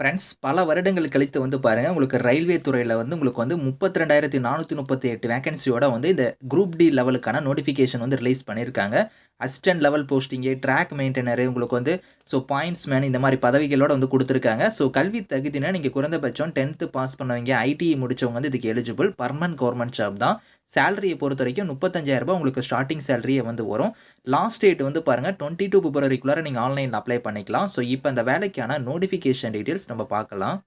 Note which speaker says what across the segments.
Speaker 1: Friends பல வருடங்கள் கழித்து வந்து பாருங்கள் உங்களுக்கு ரயில்வே துறையில் வந்து உங்களுக்கு வந்து முப்பத்தி ரெண்டாயிரத்தி நானூற்றி முப்பத்தி எட்டு வேகன்சியோட வந்து இந்த குரூப் டி லெவலுக்கான நோட்டிஃபிகேஷன் வந்து ரிலீஸ் பண்ணியிருக்காங்க. Assistant level posting track maintainer உங்களுக்கு வந்து ஸோ பாயிண்ட்ஸ் மேன் இந்த மாதிரி பதவிகளோட வந்து கொடுத்துருக்காங்க. ஸோ கல்வி தகுதினா நீங்கள் குறைந்தபட்சம் டென்த்து பாஸ் பண்ணவங்க ஐடிஐ முடிச்சவங்க வந்து இதுக்கு எலிஜிபிள் பர்மனன்ட் கவர்மெண்ட் ஜாப் தான். சேலரியை பொறுத்த வரைக்கும் முப்பத்தஞ்சாயிரரூபா உங்களுக்கு ஸ்டார்டிங் சேலரியே வந்து வரும். லாஸ்ட் டேட் வந்து பாருங்கள் டுவெண்ட்டி டூ பிப்ரவரிக்குள்ளார நீங்கள் ஆன்லைனில் அப்ளை பண்ணிக்கலாம். ஸோ இப்போ இந்த வேலைக்கான நோட்டிஃபிகேஷன் டீட்டெயில்ஸ் நம்ம பார்க்கலாம்.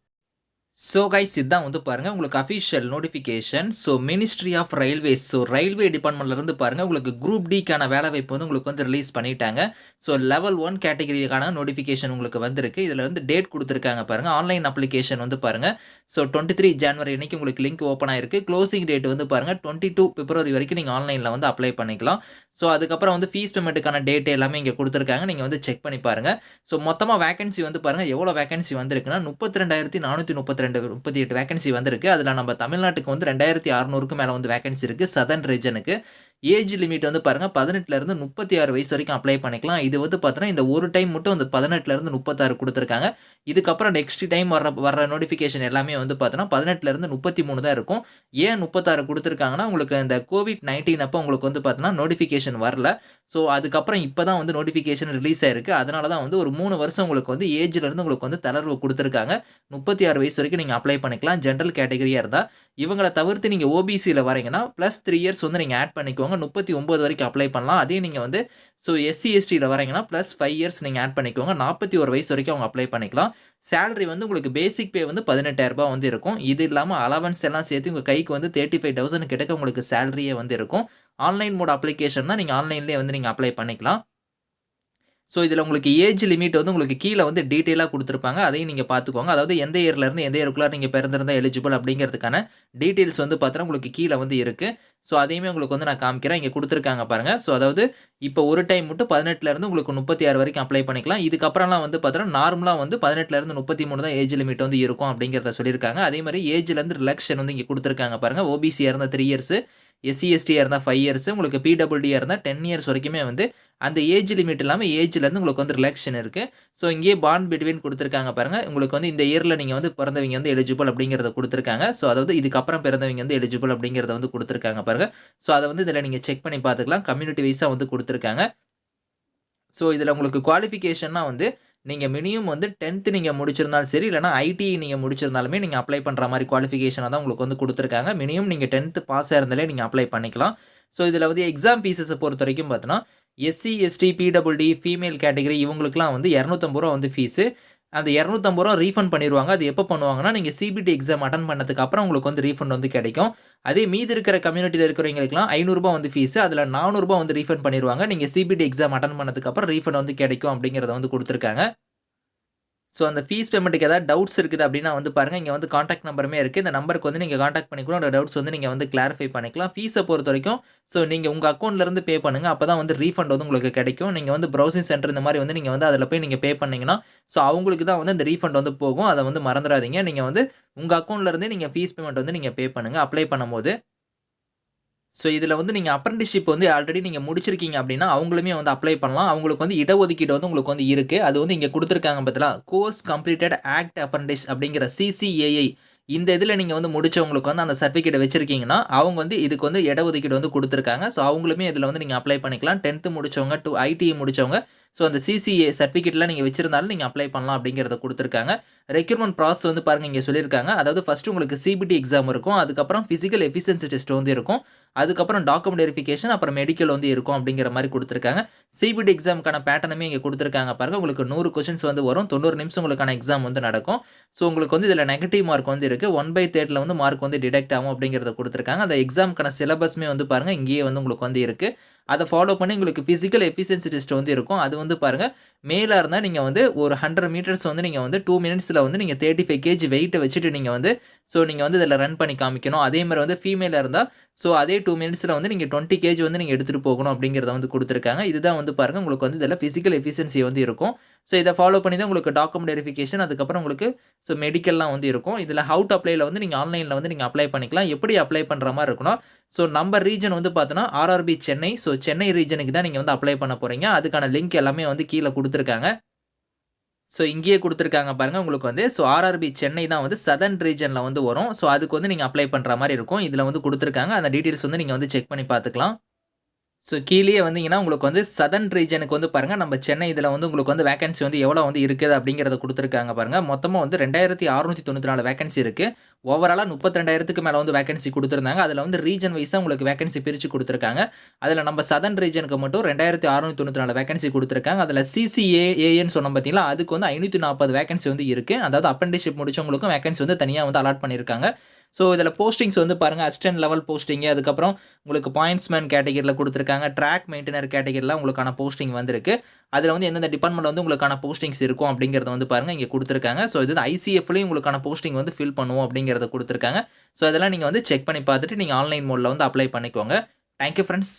Speaker 1: ஸோ கைஸ் இதுதான் வந்து பாருங்கள் உங்களுக்கு official notification so ministry of railways so railway டிபார்ட்மெண்ட்லேருந்து பாருங்கள் உங்களுக்கு குரூப் டிக்கான வேலை வாய்ப்பு வந்து உங்களுக்கு வந்து ரிலீஸ் பண்ணிட்டாங்க. ஸோ லெவல் ஒன் கேட்டகரிக்கான நோட்டிஃபிகேஷன் உங்களுக்கு வந்திருக்கு. இதில் வந்து டேட் கொடுத்துருக்காங்க பாருங்கள் ஆன்லைன் அப்ளிகேஷன் வந்து பாருங்கள் ஸோ டுவெண்ட்டி த்ரீ ஜனவரி அன்றைக்கி உங்களுக்கு லிங்க் ஓப்பன் ஆயிருக்கு. க்ளோசிங் டேட் வந்து பாருங்கள் டுவெண்ட்டி டூ பிப்ரவரி வரைக்கும் நீங்கள் ஆன்லைனில் வந்து அப்ளை பண்ணிக்கலாம். ஸோ அதுக்கப்புறம் வந்து ஃபீஸ் பேமெண்ட்டுக்கான டேட் எல்லாமே இங்கே கொடுத்துருக்காங்க. நீங்கள் வந்து செக் பண்ணி பாருங்கள் ஸோ மொத்தமாக வேகன்சி வந்து பாருங்கள் எவ்வளோ வேகன்சி வந்திருக்குன்னா முப்பத்தி ரெண்டாயிரத்தி நானூற்றி முப்பத்தி ரெண்டு முப்பத்தி எட்டு வேகன்சி வந்திருக்கு. அதில் நம்ம தமிழ்நாட்டுக்கு வந்து ரெண்டாயிரத்தி அறநூறுக்கு மேலே வந்து வேகன்சி இருக்குது சதர்ன் ரீஜனுக்கு ஏஜ் லிமிட் வந்து பாருங்கள் பதினெட்டுலேருந்து முப்பத்தி ஆறு வயசு வரைக்கும் அப்ளை பண்ணிக்கலாம். இது வந்து பார்த்தோன்னா இந்த ஒரு டைம் மட்டும் வந்து பதினெட்டுலேருந்து முப்பத்தாறு கொடுத்துருக்காங்க. இதுக்கப்புறம் நெக்ஸ்ட் டைம் வர வர நோட்டிஃபிகேஷன் எல்லாமே வந்து பார்த்தோன்னா பதினெட்டுலேருந்து முப்பத்தி மூணு தான் இருக்கும். ஏன் முப்பத்தாறு கொடுத்துருக்காங்கன்னா உங்களுக்கு இந்த கோவிட் நைன்டீன் அப்போ உங்களுக்கு வந்து பார்த்தோன்னா நோட்டிஃபிகேஷன் வரல. ஸோ அதுக்கப்புறம் இப்போ தான் வந்து நோட்டிஃபிகேஷன் ரிலீஸ் ஆயிருக்கு. அதனால தான் வந்து ஒரு மூணு வருஷம் உங்களுக்கு வந்து ஏஜ்லேருந்து உங்களுக்கு வந்து தளர்வு கொடுத்துருக்காங்க. முப்பத்தி ஆறு வயசு வரைக்கும் நீங்கள் அப்ளை பண்ணிக்கலாம் ஜென்ரல் கேட்டகரியாக இருந்தால் இவங்களை தவிர்த்து நீங்கள் ஓபிசியில் வரீங்கன்னா ப்ளஸ் த்ரீ இயர்ஸ் வந்து நீங்கள் ஆட் பண்ணிக்கோங்க. முப்பத்தி ஒம்பது வரைக்கும் அப்ளை பண்ணலாம். அதே நீங்கள் வந்து ஸோ எஸ்சி எஸ்டியில் வரீங்கன்னா ப்ளஸ் ஃபைவ் இயர்ஸ் நீங்கள் ஆட் பண்ணிக்கோங்க. நாற்பத்தி ஒரு வயசு வரைக்கும் அவங்க அப்ளை பண்ணிக்கலாம். சேலரி வந்து உங்களுக்கு பேசிக் பே வந்து பதினெட்டாயிரரூபா வந்து இருக்கும். இது இல்லாமல் அலவன்ஸ் எல்லாம் சேர்த்து உங்கள் கைக்கு வந்து தேர்ட்டி ஃபைவ் தௌசண்ட் கிட்டக்க உங்களுக்கு சேலரியே வந்து இருக்கும். ஆன்லைன் மோட் அப்ளிகேஷன் தான் நீங்கள் ஆன்லைன்லேயே வந்து நீங்கள் அப்ளை பண்ணிக்கலாம். ஸோ இதில் உங்களுக்கு ஏஜ் லிமிட் வந்து உங்களுக்கு கீழே வந்து டீட்டெயிலாக கொடுத்துருப்பாங்க. அதையும் நீங்கள் பார்த்துக்கோங்க. அதாவது எந்த இயர்லேருந்து எந்த இயருக்குள்ளே நீங்கள் பிறந்திருந்தால் எலிஜிபிள் அப்படிங்கிறதுக்கான டீட்டெயில்ஸ் வந்து பார்த்தோன்னா உங்களுக்கு கீழே வந்து இருக்குது ஸோ அதையுமே உங்களுக்கு வந்து நான் காமிக்கிறேன். இங்கே கொடுத்துருக்காங்க பாருங்கள் ஸோ அதாவது இப்போ ஒரு டைம் மட்டும் பதினெட்டுலேருந்து உங்களுக்கு முப்பத்தி ஆறு வரைக்கும் அப்ளை பண்ணிக்கலாம். இதுக்கப்புறம்லாம் வந்து பார்த்தோன்னா நார்மலாக வந்து பதினெட்டுலேருந்து முப்பத்தி மூணு தான் ஏஜ் லிமிட் வந்து இருக்கும் அப்படிங்கிறத சொல்லியிருக்காங்க. அதே மாதிரி ஏஜ்லேருந்து ரிலக்ஷன் வந்து இங்கே கொடுத்துருக்காங்க பாருங்கள் ஓபிசியாக இருந்தால் த்ரீ இயர்ஸு எஸ்சி எஸ்டியாக இருந்தால் ஃபைவ் இயர்ஸ் உங்களுக்கு பிடபிள்யூடியாக இருந்தால் டென் இயர்ஸ் வரைக்குமே வந்து அந்த ஏஜ் லிமிட் இல்லாமல் ஏஜ்லேருந்து உங்களுக்கு வந்து ரிலாக்ஷன் இருக்குது ஸோ இங்கேயே பாண்ட் பிட்வீன் கொடுத்துருக்காங்க பாருங்கள் உங்களுக்கு வந்து இந்த இயரில் நீங்கள் வந்து பிறந்தவங்க வந்து எலிஜிபிள் அப்படிங்கிறத கொடுத்துருக்காங்க. ஸோ அதாவது இதுக்கப்புறம் பிறந்தவங்க வந்து எலிஜிபிள் அப்படிங்கிறத வந்து கொடுத்துருக்காங்க பாருங்கள் ஸோ அதை வந்து இதில் நீங்கள் செக் பண்ணி பார்த்துக்கலாம். கம்யூனிட்டி வைஸாக வந்து கொடுத்துருக்காங்க. ஸோ இதில் உங்களுக்கு குவாலிஃபிகேஷன்னா வந்து நீங்கள் மினிமம் வந்து டென்த்து நீங்கள் முடிச்சிருந்தாலும் சரி இல்லைனா ஐடிஐ நீங்கள் முடிச்சிருந்தாலுமே நீங்கள் அப்ளை பண்ணுற மாதிரி குவாலிஃபிகேஷனாக தான் உங்களுக்கு வந்து கொடுத்துருக்காங்க. மினிமம் நீங்கள் டென்த்து பாஸ் இருந்தாலே நீங்கள் அப்ளை பண்ணிக்கலாம். ஸோ இதில் வந்து எக்ஸாம் ஃபீஸஸை பொறுத்த வரைக்கும் பார்த்தோன்னா SC ST PWD female category இவங்களுக்குலாம் வந்து இரநூத்தம்பது ரூபா வந்து ஃபீஸு அந்த இரநூத்தம்பது ரூபா ரீஃபண்ட் பண்ணிடுவாங்க அது எப்போ பண்ணுவாங்கன்னா நீங்கள் சிபிடி எக்ஸாம் அட்டன் பண்ணதுக்கு அப்புறம் உங்களுக்கு வந்து ரீஃபண்ட் வந்து கிடைக்கும். அதே மீதி இருக்கிற கம்யூனிட்டியில் இருக்கிறவங்களுக்குலாம் ஐநூறுரூபா வந்து ஃபீஸ் அதில் நானூறுரூபா வந்து ரீஃபண்ட் பண்ணிடுவாங்க நீங்கள் சிபிடி எக்ஸாம் அட்டன் பண்ணதுக்கு அப்புறம் ரீஃபண்ட் வந்து கிடைக்கும் அப்படிங்கிறத வந்து கொடுத்துருக்காங்க. ஸோ அந்த ஃபீஸ் பேமெண்ட்டுக்கு ஏதாவது டவுட்ஸ் இருக்குது அப்படின்னா வந்து பாருங்கள் இங்கே வந்து காண்டாக்ட் நம்பருமே இருக்குது இந்த நம்பருக்கு வந்து நீங்கள் காண்டாக்ட் பண்ணி கூட அந்த டவுட்ஸ் வந்து நீங்கள் வந்து கிளாரிஃபை பண்ணிக்கலாம். ஃபீஸை பொறுத்த வரைக்கும் ஸோ நீங்கள் உங்கள் அக்கௌண்ட்லேருந்து பே பண்ணுங்கள் அப்போ தான் வந்து ரீஃபண்ட் வந்து உங்களுக்கு கிடைக்கும். நீங்கள் வந்து ப்ரௌசிங் சென்டர் இந்த மாதிரி வந்து நீங்கள் வந்து அதில் போய் நீங்கள் பே பண்ணிங்கன்னா ஸோ அவங்களுக்கு தான் வந்து இந்த ரீஃபண்ட் வந்து போகும். அதை வந்து மறந்துடாதீங்க. நீங்கள் வந்து உங்கள் அக்கௌண்ட்லேருந்தே நீங்கள் ஃபீஸ் பேமெண்ட் வந்து நீங்கள் பே பண்ணுங்கள் அப்ளை பண்ணும்போது ஸோ இதில் வந்து நீங்கள் அப்ரண்டிஷிப் வந்து ஆல்ரெடி நீங்கள் முடிச்சிருக்கீங்க அப்படின்னா அவங்களுமே வந்து அப்ளை பண்ணலாம். அவங்களுக்கு வந்து இடஒதுக்கீடு வந்து உங்களுக்கு வந்து இருக்குது அது வந்து இங்கே கொடுத்துருக்காங்க பார்த்தீங்களா கோர்ஸ் கம்ப்ளீட்டட் ஆக்ட் அப்ரண்டிஸ் அப்படிங்கிற சிசிஏஐ இந்த இதில் நீங்கள் வந்து முடிச்சவங்களுக்கு வந்து அந்த சர்டிஃபிகேட் வச்சுருக்கீங்கன்னா அவங்க வந்து இதுக்கு வந்து இடஒதுக்கீடு வந்து கொடுத்துருக்காங்க. ஸோ அவங்களுமே இதில் வந்து நீங்கள் அப்ளை பண்ணிக்கலாம். டென்த்து முடிச்சவங்க டூ ஐடிஐ முடிச்சவங்க ஸோ அந்த சிசிஏ சர்டிஃபிகேட்லாம் நீங்கள் வச்சிருந்தாலும் நீங்கள் அப்ளை பண்ணலாம் அப்படிங்கிறத கொடுத்துருக்காங்க. ரெக்யூர்மெண்ட் ப்ராசஸ் வந்து பாருங்கள் இங்கே சொல்லியிருக்காங்க. அதாவது ஃபஸ்ட்டு உங்களுக்கு சிபிடி எக்ஸாம் இருக்கும் அதுக்கப்புறம் ஃபிசிக்கல் எஃபிஷியன்சி டெஸ்ட் வந்து இருக்கும் அதுக்கப்புறம் டாக்குமெண்ட் வெரிஃபிகேஷன் அப்புறம் மெடிக்கல் வந்து இருக்கும் அப்படிங்கிற மாதிரி கொடுத்துருக்காங்க. சிபிடி எக்ஸாமுக்கான பேட்டர்னுமே இங்கே கொடுத்துருக்காங்க பாருங்கள் உங்களுக்கு நூறு கொஷின்ஸ் வந்து வரும் தொண்ணூறு நிமிஷம் உங்களுக்கான எக்ஸாம் வந்து நடக்கும். ஸோ உங்களுக்கு வந்து இதில் நெகட்டிவ் மார்க் வந்து இருக்குது ஒன் பை தேர்ட்டில் வந்து மார்க் வந்து டிடெக்ட் ஆகும் அப்படிங்கிறத கொடுத்துருக்காங்க. அந்த எக்ஸாமுக்கான சிலபஸ்மே வந்து பாருங்கள் இங்கேயே வந்து உங்களுக்கு வந்து இருக்குது அதை ஃபாலோ பண்ணி உங்களுக்கு ஃபிசிக்கல் எஃபிஷியன்சி டெஸ்ட் வந்து இருக்கும். அது வந்து பாருங்கள் மேலாக இருந்தால் நீங்கள் வந்து ஒரு ஹண்ட்ரட் மீட்டர்ஸ் வந்து நீங்கள் வந்து டூ மினிட்ஸில் வந்து நீங்கள் தேர்ட்டி ஃபைவ் கேஜி வெயிட்டை வச்சுட்டு நீங்கள் வந்து ஸோ நீங்கள் வந்து இதில் ரன் பண்ணி காமிக்கணும். அதே மாதிரி வந்து ஃபீமேலாக இருந்தால் ஸோ அதே டூ மினிட்ஸில் வந்து நீங்கள் டுவெண்ட்டி கேஜி வந்து நீங்கள் எடுத்துகிட்டு போகணும் அப்படிங்கிறத வந்து கொடுத்துருக்காங்க. இதுதான் வந்து பாருங்கள் உங்களுக்கு வந்து இதில் ஃபிசிக்கல் எஃபிஷியன்சி வந்து இருக்கும். ஸோ இதை ஃபாலோ பண்ணி தான் உங்களுக்கு டாக்குமெண்ட் வெரிஃபிகேஷன் அதுக்கப்புறம் உங்களுக்கு ஸோ மெடிக்கல்லாம் வந்து இருக்கும். இதில் ஹவு டு அப்ளைல வந்து நீங்கள் ஆன்லைனில் வந்து நீங்கள் அப்ளை பண்ணிக்கலாம். எப்படி அப்ளை பண்ணுற மாதிரி இருக்கணும். ஸோ நம்ம ரீஜன் வந்து பார்த்தோன்னா ஆர்ஆர்பி சென்னை ஸோ சென்னை ரீஜனுக்கு தான் நீங்கள் வந்து அப்ளை பண்ண போகிறீங்க அதுக்கான லிங்க் எல்லாமே வந்து கீழே கொடுத்துருக்காங்க. ஸோ இங்கேயே கொடுத்துருக்காங்க பாருங்கள் உங்களுக்கு வந்து ஸோ ஆர்ஆர்பி சென்னை தான் வந்து சதர்ன் ரீஜனில் வந்து வரும். ஸோ அதுக்கு வந்து நீங்கள் அப்ளை பண்ணுற மாதிரி இருக்கும். இதில் வந்து கொடுத்துருக்காங்க. அந்த டீட்டெயில்ஸ் வந்து நீங்கள் வந்து செக் பண்ணி பார்த்துக்கலாம். ஸோ கீழே வந்தீங்கன்னா உங்களுக்கு வந்து சதன் ரீஜனுக்கு வந்து பாருங்கள் நம்ம சென்னை இதில் வந்து உங்களுக்கு வந்து வேகன்சி வந்து எவ்வளோ வந்து இருக்குது அப்படிங்கிறத கொடுத்துருக்காங்க பாருங்கள் மொத்தமாக வந்து ரெண்டாயிரத்தி அறுநூற்றி தொண்ணூற்றி நாலு வேகன்சி இருக்குது ஓவராலாக முப்பத்தி ரெண்டாயிரத்துக்கு மேலே வந்து வேகன்சி கொடுத்துருந்தாங்க. அதில் வந்து ரீஜன் வைஸாக உங்களுக்கு வேகன்சி பிரித்து கொடுத்துருக்காங்க. அதில் நம்ம சதன் ரீஜனுக்கு மட்டும் ரெண்டாயிரத்தி அறுநூற்றி தொண்ணூற்றி நாலு வேகன்சி கொடுத்துருக்காங்க. அதில் சிசிஏஏன்னு சொன்னோம் பார்த்தீங்களா அதுக்கு வந்து ஐநூற்றி நாற்பது வேகன்சி வந்து இருக்குது அதாவது அப்ரெண்டிஷிப் முடிச்சவங்களுக்கும் வேகன்சி வந்து தனியாக வந்து அலாட் பண்ணியிருக்காங்க ஸோ இதில் போஸ்டிங்ஸ் வந்து பாருங்கள் அசிஸ்டன்ட் லெவல் போஸ்டிங்கு அதுக்கப்புறம் உங்களுக்கு பாயிண்ட்ஸ்மேன் கேட்டகரியில் கொடுத்துருக்காங்க ட்ராக் மெயின்டெனர் கேட்டகரியில் உங்களுக்கான போஸ்டிங் வந்திருக்கு. அதில் வந்து எந்தெந்த டிபார்ட்மெண்ட் வந்து உங்களுக்கான போஸ்டிங்ஸ் இருக்கும் அப்படிங்கிறத வந்து பாருங்கள் இங்கே கொடுத்துருக்காங்க. ஸோ இது ஐசிஎஃப்லேயும் உங்களுக்கான போஸ்டிங் வந்து ஃபில் பண்ணுவோம் அப்படிங்கிறத கொடுத்துருக்காங்க. ஸோ அதெல்லாம் நீங்கள் வந்து செக் பண்ணி பார்த்துட்டு நீங்கள் ஆன்லைன் மோடில் வந்து அப்ளை பண்ணிக்கோங்க. Thank you friends